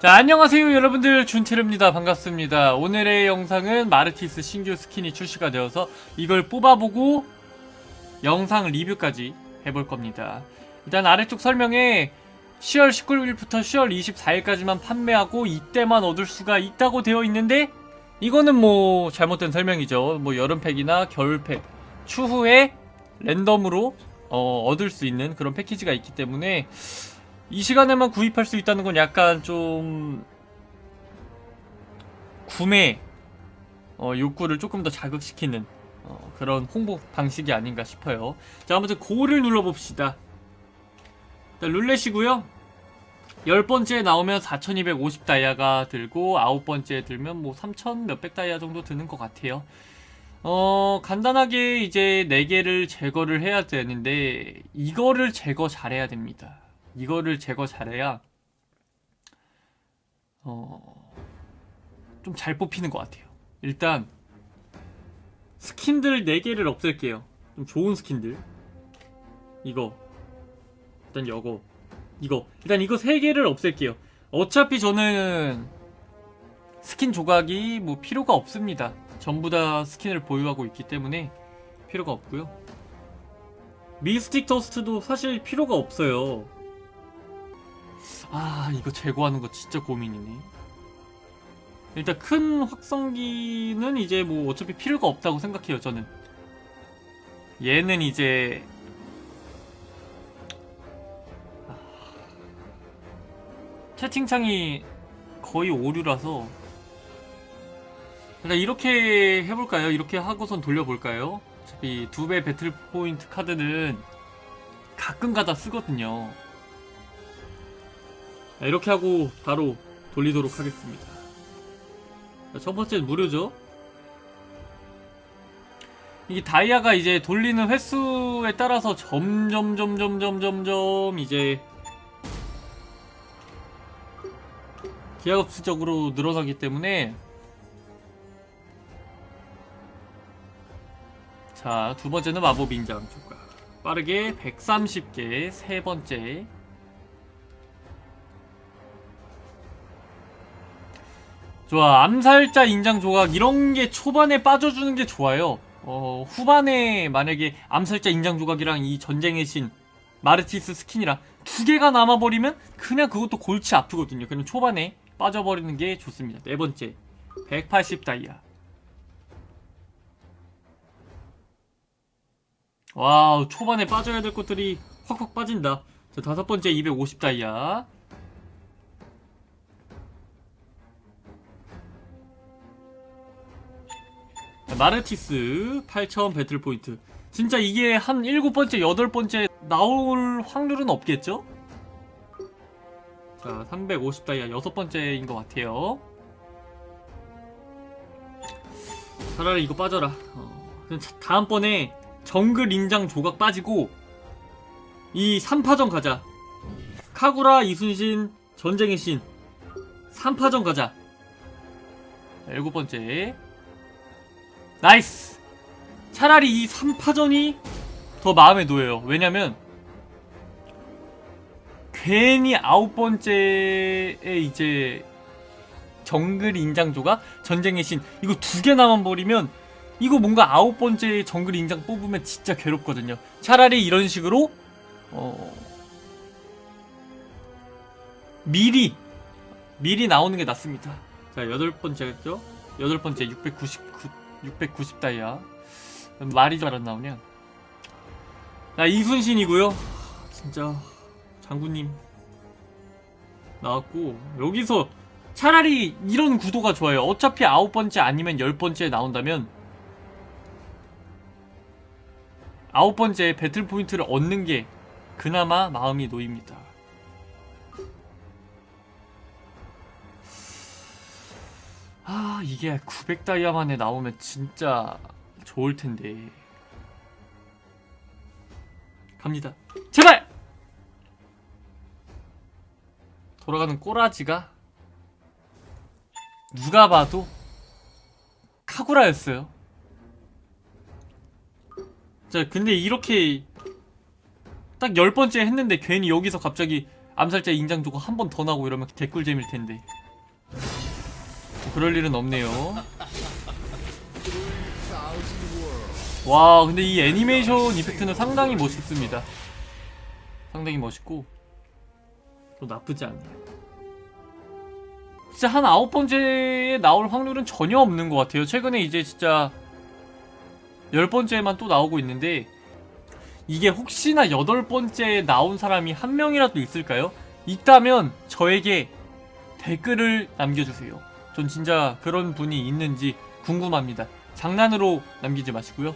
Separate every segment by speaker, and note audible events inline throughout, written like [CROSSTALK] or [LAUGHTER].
Speaker 1: 자 안녕하세요 여러분들. 준티르입니다. 반갑습니다. 오늘의 영상은 마르티스 신규 스킨이 출시가 되어서 이걸 뽑아보고 영상 리뷰까지 해볼 겁니다. 일단 아래쪽 설명에 10월 19일부터 10월 24일까지만 판매하고 이때만 얻을 수가 있다고 되어 있는데 이거는 뭐 잘못된 설명이죠. 뭐 여름팩이나 겨울팩 추후에 랜덤으로 어, 얻을 수 있는 그런 패키지가 있기 때문에 이 시간에만 구입할 수 있다는 건 약간 좀 구매 어, 욕구를 조금 더 자극시키는 어, 그런 홍보 방식이 아닌가 싶어요. 자, 아무튼 고를 눌러봅시다. 자, 룰렛이고요. 열 번째 나오면 4,250 다이아가 들고 아홉 번째 들면 뭐 3,000 몇백 다이아 정도 드는 것 같아요. 어, 간단하게 이제 네 개를 제거를 해야 되는데 이거를 제거 잘해야 됩니다. 이거를 제거 잘해야 어, 좀 잘 뽑히는 것 같아요. 일단 스킨들 4개를 없앨게요. 좀 좋은 스킨들. 이거. 일단 이거. 이거. 일단 이거 3개를 없앨게요. 어차피 저는 스킨 조각이 뭐 필요가 없습니다. 전부 다 스킨을 보유하고 있기 때문에 필요가 없고요. 미스틱 더스트도 사실 필요가 없어요. 아 이거 제거하는 거 진짜 고민이네 일단 큰 확성기는 이제 뭐 어차피 필요가 없다고 생각해요 저는 얘는 이제 아, 채팅창이 거의 오류라서 일단 이렇게 해볼까요? 이렇게 하고선 돌려볼까요? 어차피 두 배 배틀 포인트 카드는 가끔 가다 쓰거든요 자, 이렇게 하고 바로 돌리도록 하겠습니다. 자, 첫 번째는 무료죠. 이게 다이아가 이제 돌리는 횟수에 따라서 점점 점점 점점 점 이제 기하급수적으로 늘어나기 때문에 자, 두 번째는 마법 인장 조각. 빠르게 130개 세 번째 좋아 암살자 인장 조각 이런 게 초반에 빠져주는 게 좋아요. 어 후반에 만약에 암살자 인장 조각이랑 이 전쟁의 신 마르티스 스킨이랑 두 개가 남아버리면 그냥 그것도 골치 아프거든요. 그냥 초반에 빠져버리는 게 좋습니다. 네 번째 180 다이아. 와우 초반에 빠져야 될 것들이 확확 빠진다. 자 다섯 번째 250 다이아 마르티스 8000 배틀 포인트. 진짜 이게 한 일곱 번째, 여덟 번째 나올 확률은 없겠죠? 자, 350 다이아 여섯 번째인 것 같아요. 차라리 이거 빠져라. 어, 다음번에 정글 인장 조각 빠지고 이 3파전 가자. 카구라 이순신 전쟁의 신 3파전 가자. 자, 일곱 번째. 나이스! 차라리 이 3파전이 더 마음에 놓여요. 왜냐면, 괜히 아홉 번째에 이제, 정글 인장조가 전쟁의 신, 이거 두개 남아 버리면, 이거 뭔가 아홉 번째 정글 인장 뽑으면 진짜 괴롭거든요. 차라리 이런 식으로, 어, 미리, 미리 나오는 게 낫습니다. 자, 여덟 번째죠? 여덟 번째 699, 690 다이아. 말이 잘 안 나오냐? 자, 이순신이고요. 진짜 장군님 나왔고 여기서 차라리 이런 구도가 좋아요. 어차피 아홉 번째 아니면 열 번째 나온다면 아홉 번째 배틀 포인트를 얻는 게 그나마 마음이 놓입니다. 아 이게 900 다이아만에 나오면 진짜 좋을 텐데. 갑니다. 제발! 돌아가는 꼬라지가 누가 봐도 카구라였어요. 자 근데 이렇게 딱 열 번째 했는데 괜히 여기서 갑자기 암살자 인장 주고 한 번 더 나고 이러면 개꿀잼일 텐데. 그럴 일은 없네요. 와, 근데 이 애니메이션 이펙트는 상당히 멋있습니다. 상당히 멋있고 또 나쁘지 않네요. 진짜 한 아홉 번째에 나올 확률은 전혀 없는 것 같아요. 최근에 이제 진짜 열 번째만 또 나오고 있는데 이게 혹시나 여덟 번째에 나온 사람이 한 명이라도 있을까요? 있다면 저에게 댓글을 남겨주세요. 전 진짜 그런 분이 있는지 궁금합니다. 장난으로 남기지 마시고요.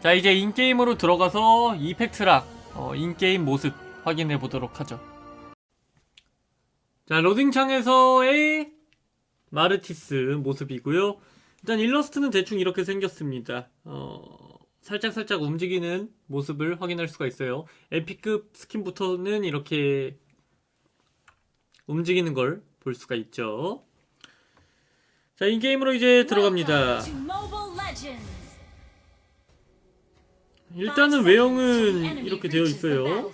Speaker 1: 자 이제 인게임으로 들어가서 이펙트랑 어, 인게임 모습 확인해 보도록 하죠. 자 로딩창에서의 마르티스 모습이고요. 일단 일러스트는 대충 이렇게 생겼습니다. 어, 살짝 살짝 움직이는 모습을 확인할 수가 있어요. 에피급 스킨부터는 이렇게 움직이는 걸 볼 수가 있죠. 자, 이 게임으로 이제 들어갑니다. 일단은 외형은 이렇게 되어 있어요.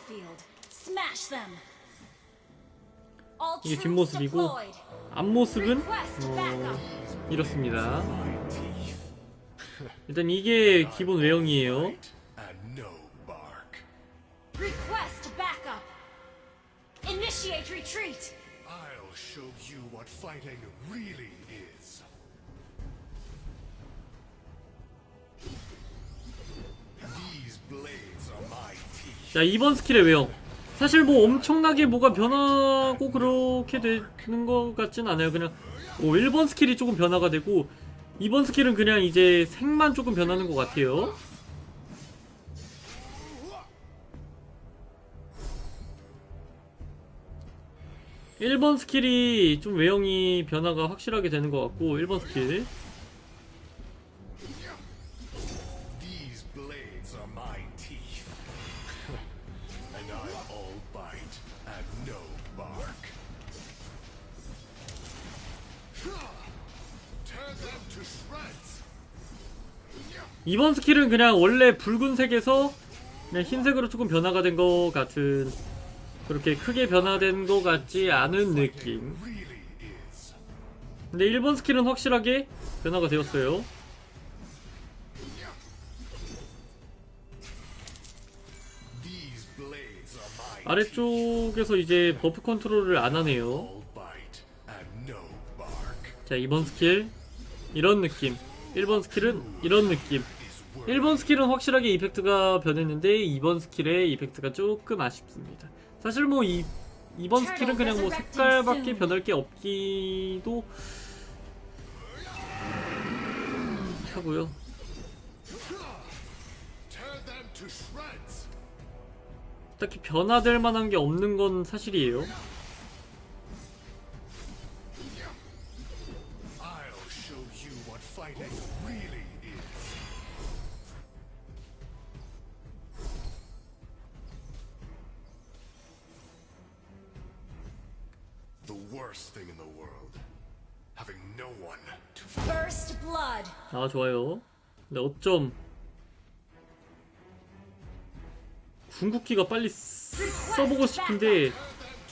Speaker 1: 이게 뒷모습이고. 앞모습은 어. 이렇습니다. 일단 이게 기본 외형이에요.
Speaker 2: Initiate retreat.
Speaker 3: I'll show you what fighting really is.
Speaker 1: 자, 이번 스킬의 외형. 사실 뭐 엄청나게 뭐가 변하고 그렇게 되는 것 같진 않아요. 그냥 뭐 1번 스킬이 조금 변화가 되고 2번 스킬은 그냥 이제 색만 조금 변하는 것 같아요. 일번 스킬이 좀 외형이 변화가 확실하게 되는 것 같고 1번 스킬
Speaker 3: blades are my teeth. and I'm all bite and no bark. Tear them to shreds.
Speaker 1: 2번 스킬은 그냥 원래 붉은색에서 그냥 흰색으로 조금 변화가 된 것 같은 그렇게 크게 변화된 것 같지 않은 느낌. 근데 1번 스킬은 확실하게 변화가 되었어요 아래쪽에서 이제 버프 컨트롤을 안 하네요. 자 2번 스킬 이런 느낌 1번 스킬은 이런 느낌
Speaker 3: Is worth
Speaker 1: 1번 스킬은 확실하게 이펙트가 변했는데 2번 스킬의 이펙트가 조금 아쉽습니다. 사실 뭐 이, 2번 스킬은 그냥 뭐 색깔밖에 변할 게 없기도 하고요. 딱히 변화될 만한 게 없는 건 사실이에요.
Speaker 3: I'll show you what fighting really is. The worst thing in the world. Having no one to
Speaker 2: First blood.
Speaker 1: 아 좋아요. 근데 어쩜 궁극기가 빨리 쓰- 써보고 싶은데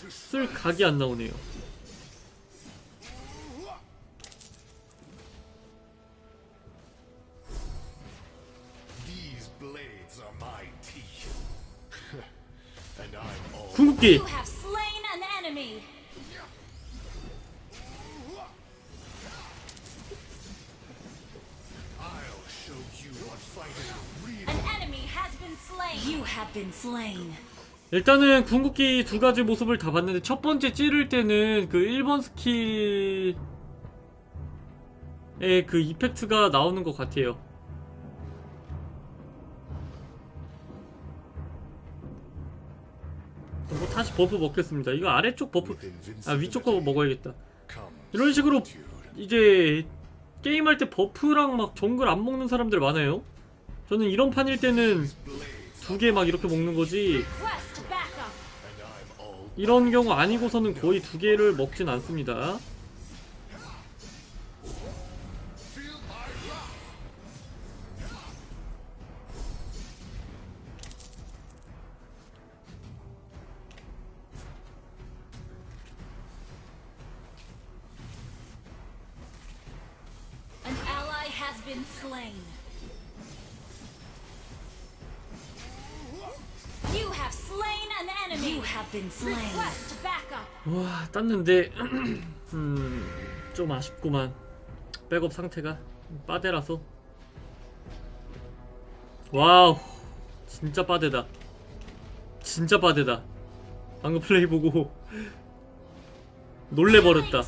Speaker 1: 쓸 각이 안 나오네요. 궁극기 일단은 궁극기 두 가지 모습을 다 봤는데 첫 번째 찌를 때는 그 1번 스킬의 그 이펙트가 나오는 것 같아요. 뭐 다시 버프 먹겠습니다. 이거 아래쪽 버프, 아 위쪽 거 먹어야겠다. 이런 식으로. 이제 게임할 때 버프랑 막 정글 안 먹는 사람들 많아요. 저는 이런 판일 때는 두 개 막 이렇게 먹는 거지 이런 경우 아니고서는 거의 두 개를 먹진 않습니다. 땄는데 [CLEARS THROAT] 음, 좀 아쉽구만. 백업 상태가 빠데라서. 와우 진짜 빠데다. 진짜 빠데다. 방금 플레이 보고 [LAUGHS] 놀래버렸다.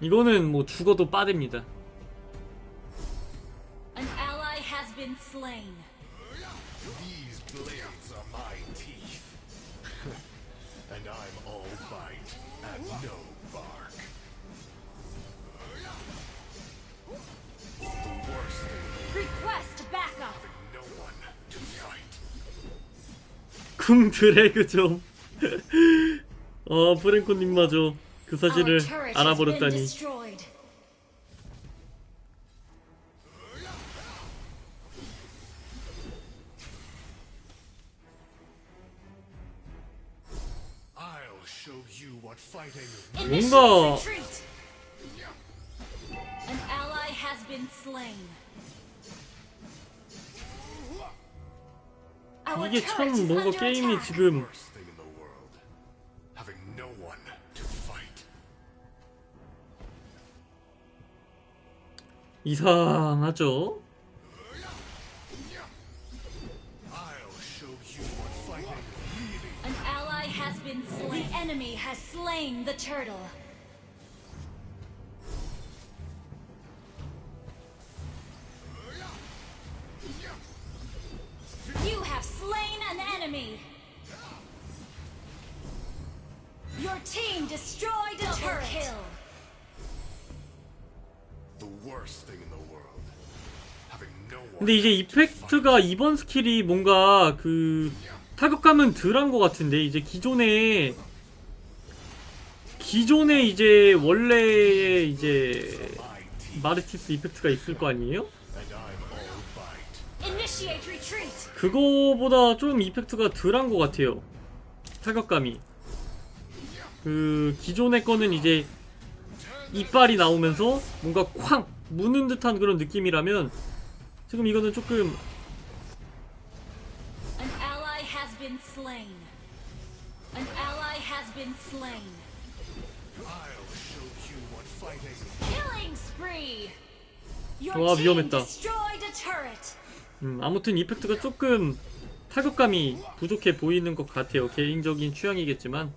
Speaker 1: 이거는 뭐 죽어도 빠뎨니다 쿵 드래그 좀 어, 프랭코님마저 그 사실을 알아버렸다니.
Speaker 2: destroyed.
Speaker 3: I'll show you what fighting
Speaker 2: Initiate
Speaker 1: 뭔가- 이게 참 뭔가 게임이. 지금. 이상하죠?
Speaker 3: I'll show you what fighting really
Speaker 2: An ally has been slain. The enemy has slain the turtle. Team destroyed a turret. Kill.
Speaker 3: the worst thing in the world. Having no one
Speaker 1: 근데 이제 이펙트가 이번 스킬이 뭔가 그 타격감은 덜한 것 같은데 이제 기존에 기존에 이제 원래 이제 마르티스 이펙트가 있을 거 아니에요? 그거보다 좀 이펙트가 덜한 것 같아요. 타격감이. 그 기존의 거는 이제 이빨이 나오면서 뭔가 쾅 무는 듯한 그런 느낌이라면 지금 이거는 조금 와, 위험했다. 음, 아무튼 이펙트가 조금 타격감이 부족해 보이는 것 같아요. 개인적인 취향이겠지만.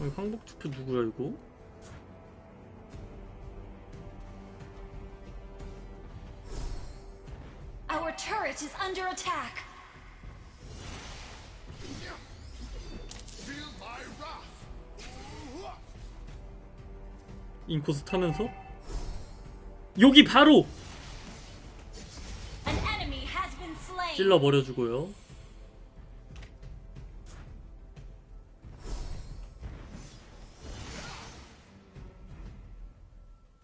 Speaker 1: 어, 황복 투표 누구야 이거?
Speaker 2: Our turret is under attack.
Speaker 3: Feel my wrath.
Speaker 1: 인코스 타면서 여기 바로
Speaker 2: An enemy has been slain.
Speaker 1: 찔러 버려주고요.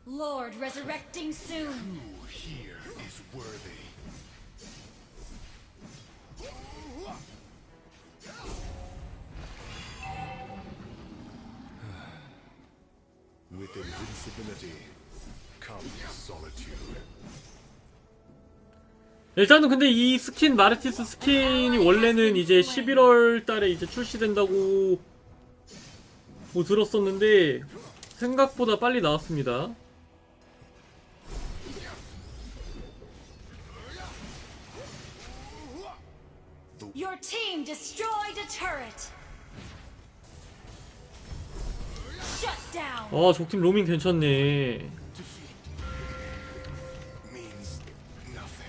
Speaker 2: Lord resurrecting soon.
Speaker 3: Who here is worthy?
Speaker 1: 일단은 근데 이 스킨 마르티스 스킨이 원래는 이제 11월 달에 이제 출시된다고 뭐 들었었는데 생각보다 빨리 나왔습니다.
Speaker 2: Your team destroyed a turret. Shut down.
Speaker 1: 아 적팀 로밍 괜찮네.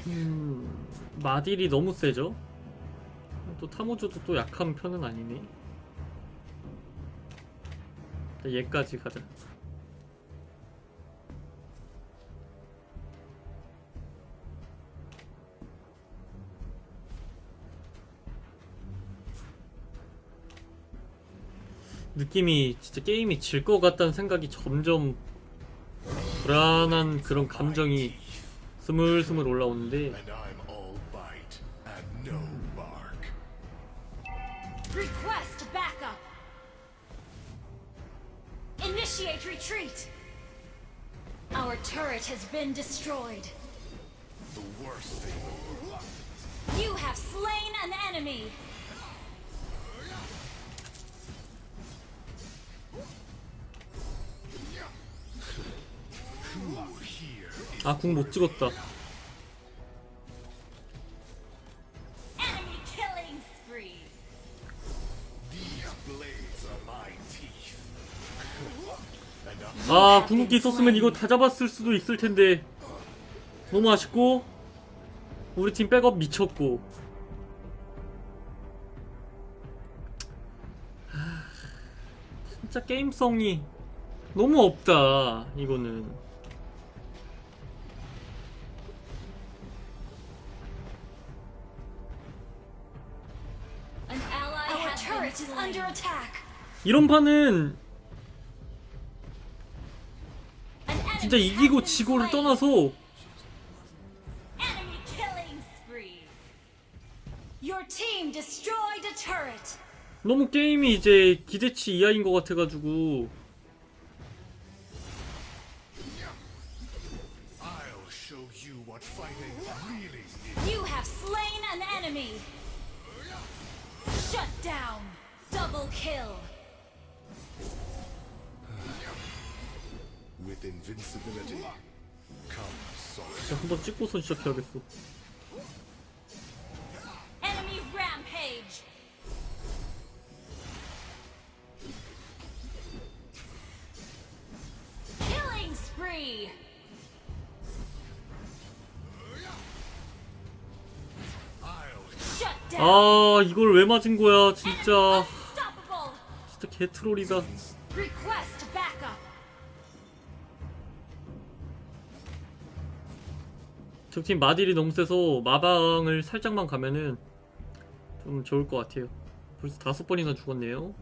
Speaker 1: 음, 마딜이 너무 세죠? 또 타모주도 또 약한 편은 아니네. 얘까지 가자. 느낌이 진짜 게임이 질 것 같다는 생각이 점점 불안한 그런 감정이 스물스물 올라오는데
Speaker 3: and I'm all bite and no bark.
Speaker 2: Request backup. Initiate retreat. Our turret has been destroyed.
Speaker 3: The worst thing.
Speaker 2: You have slain an enemy.
Speaker 1: 아 궁 못 찍었다. 아 궁극기 있었으면 이거 다 잡았을 수도 있을 텐데. 너무 아쉽고 우리 팀 백업 미쳤고. 하, 진짜 게임성이 너무 없다 이거는 이런 판은 진짜 이기고 지고를. 떠나서. 너무 게임이 이제 기대치 이하인 것 같아가지고
Speaker 2: kill.
Speaker 3: With invincibility comes sorrow.
Speaker 1: 진짜 한번 찍고선 시작해야겠어
Speaker 2: Enemy rampage. Killing spree.
Speaker 3: I'll.
Speaker 1: 아 이걸 왜 맞은 거야 진짜. 진짜 개트롤이다. 적팀 마딜이 너무 세서 마방을 살짝만 가면은 좀 좋을 것 같아요. 벌써 다섯 번이나 죽었네요.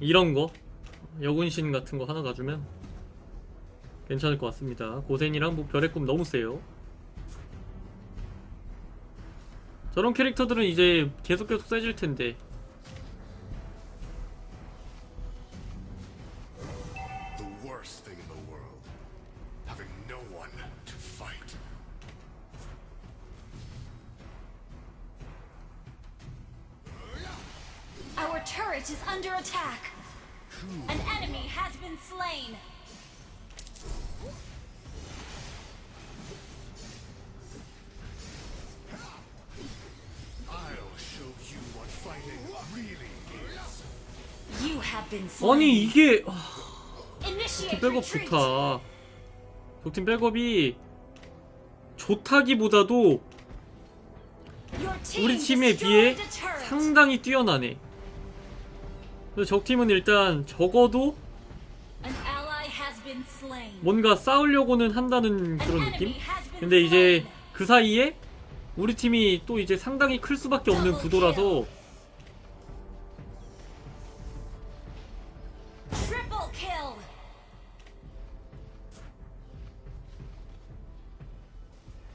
Speaker 1: 이런 거? 여군신 같은 거 하나 가주면 괜찮을 것 같습니다. 고센이랑 뭐 별의 꿈 너무 세요. 저런 캐릭터들은 이제 계속 계속 세질 텐데 아니 이게 아,
Speaker 2: Initiate
Speaker 1: 백업. 좋다 적팀 백업이 좋다기보다도 우리 팀에 비해. 상당히 뛰어나네. 그래서 적 팀은 일단 적어도. 뭔가 싸우려고는 한다는 그런 느낌? 근데 이제 그 사이에 우리 팀이 또 이제 상당히 클 수밖에 없는 구도라서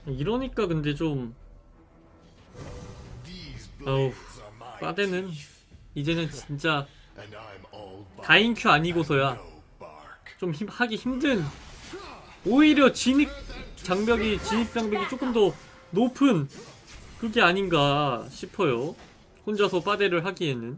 Speaker 1: 이러니까 근데 좀
Speaker 3: my
Speaker 1: 빠데는 이제는 진짜 다인큐 아니고서야. 좀 힘, 하기 힘든 오히려 진입 장벽이 진입 장벽이 조금 더 높은 그게 아닌가 싶어요. 혼자서 빠데를 하기에는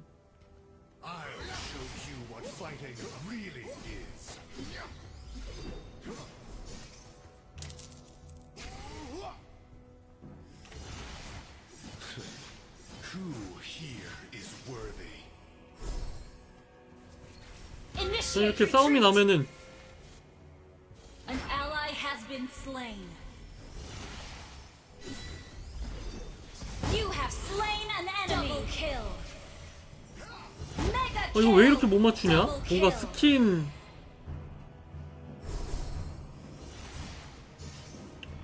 Speaker 1: 이렇게 싸움이. 나면은
Speaker 2: An ally has been slain. You have slain an enemy. Double kill. Mega
Speaker 1: 어, 이거 왜 이렇게 못 맞추냐? 뭔가 스킨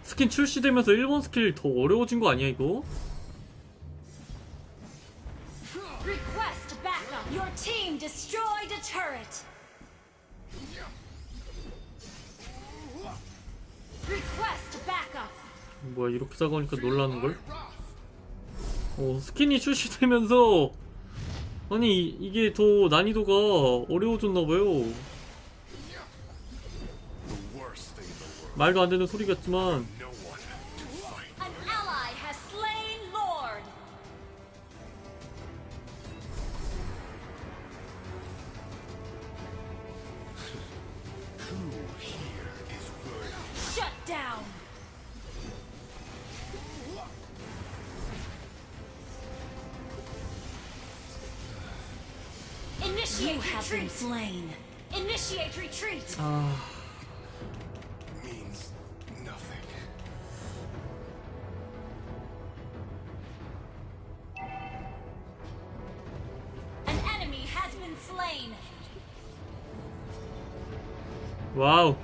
Speaker 1: 스킨 출시되면서 일본 스킬 더 어려워진 거 아니야 이거?
Speaker 2: Request backup. Your team destroyed a turret.
Speaker 1: 뭐야 이렇게 작아니까 놀라는 걸? 어 스킨이 출시되면서 아니 이- 이게 더 난이도가 어려워졌나봐요. 말도 안 되는 소리 같지만
Speaker 2: Initiate retreat. slain. Initiate retreat.
Speaker 1: 아
Speaker 3: Means nothing.
Speaker 2: An enemy has been slain.
Speaker 1: 와우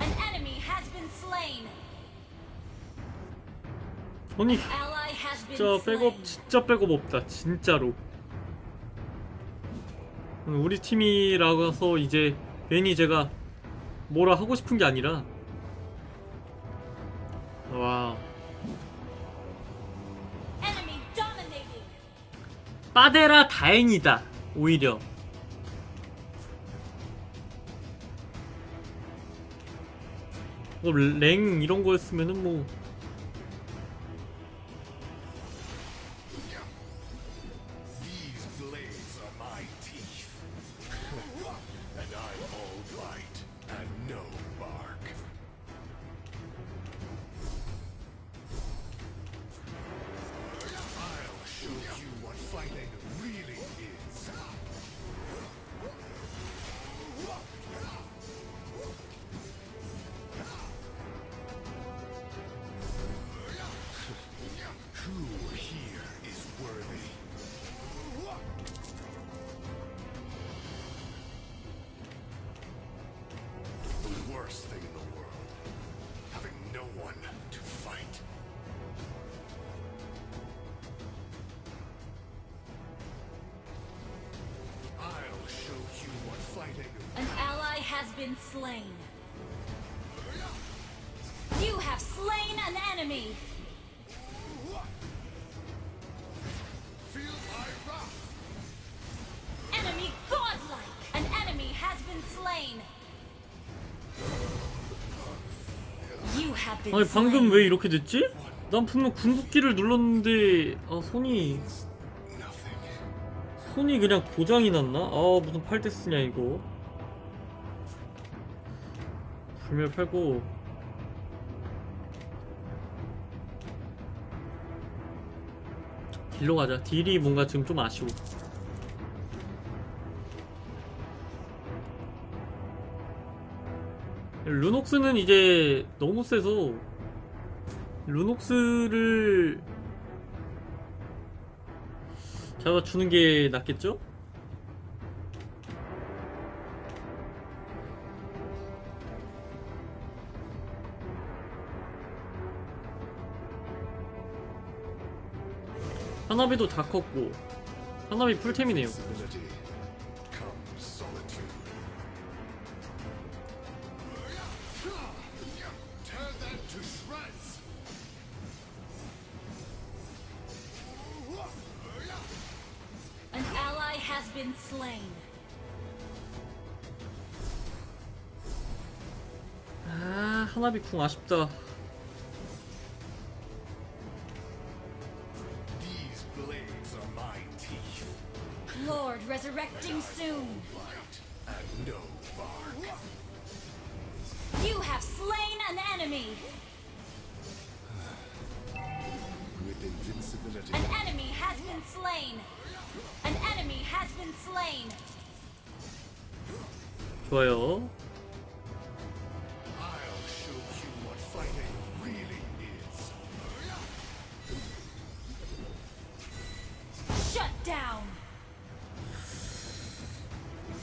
Speaker 2: An enemy has been slain.
Speaker 1: 아니
Speaker 2: Ally has been
Speaker 1: 진짜
Speaker 2: slain.
Speaker 1: 백업 진짜 백업 없다 진짜로. 우리 팀이라서 이제 괜히 제가 뭐라 하고 싶은 게 아니라. 와. 빠데라 다행이다 오히려. 뭐 랭 이런 거였으면은 뭐
Speaker 2: been slain. You have slain an enemy.
Speaker 3: Feel my wrath!
Speaker 2: Enemy godlike. An enemy has been slain. You have been
Speaker 1: 아니
Speaker 2: slain.
Speaker 1: 방금 왜 이렇게 됐지? 난 분명 궁극기를 눌렀는데 아 손이. 손이 그냥 고장이 났나? 아 무슨 팔대 쓰냐 이거 불멸 팔고. 딜로 가자. 딜이 뭔가 지금 좀 아쉬워. 루녹스는 이제 너무 세서 루녹스를 잡아주는 게 낫겠죠? 하나비도 다 컸고 하나비 풀템이네요. 아 하나비 궁 아쉽다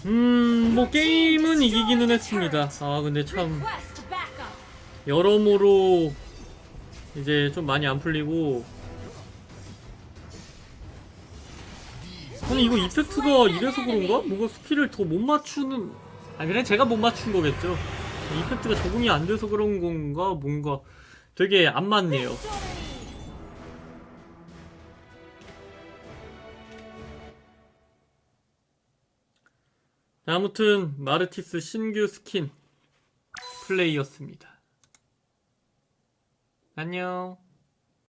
Speaker 1: 음 뭐 게임은 이기기는 했습니다 아 근데 참. 여러모로 이제 좀 많이 안 풀리고 아니 이거 이펙트가 이래서 그런가? 뭔가 스킬을 더 못 맞추는 아 그냥 제가 못 맞춘 거겠죠 이펙트가 적응이 안 돼서 그런 건가 뭔가 되게 안 맞네요 아무튼 마르티스 신규 스킨 플레이였습니다. 안녕.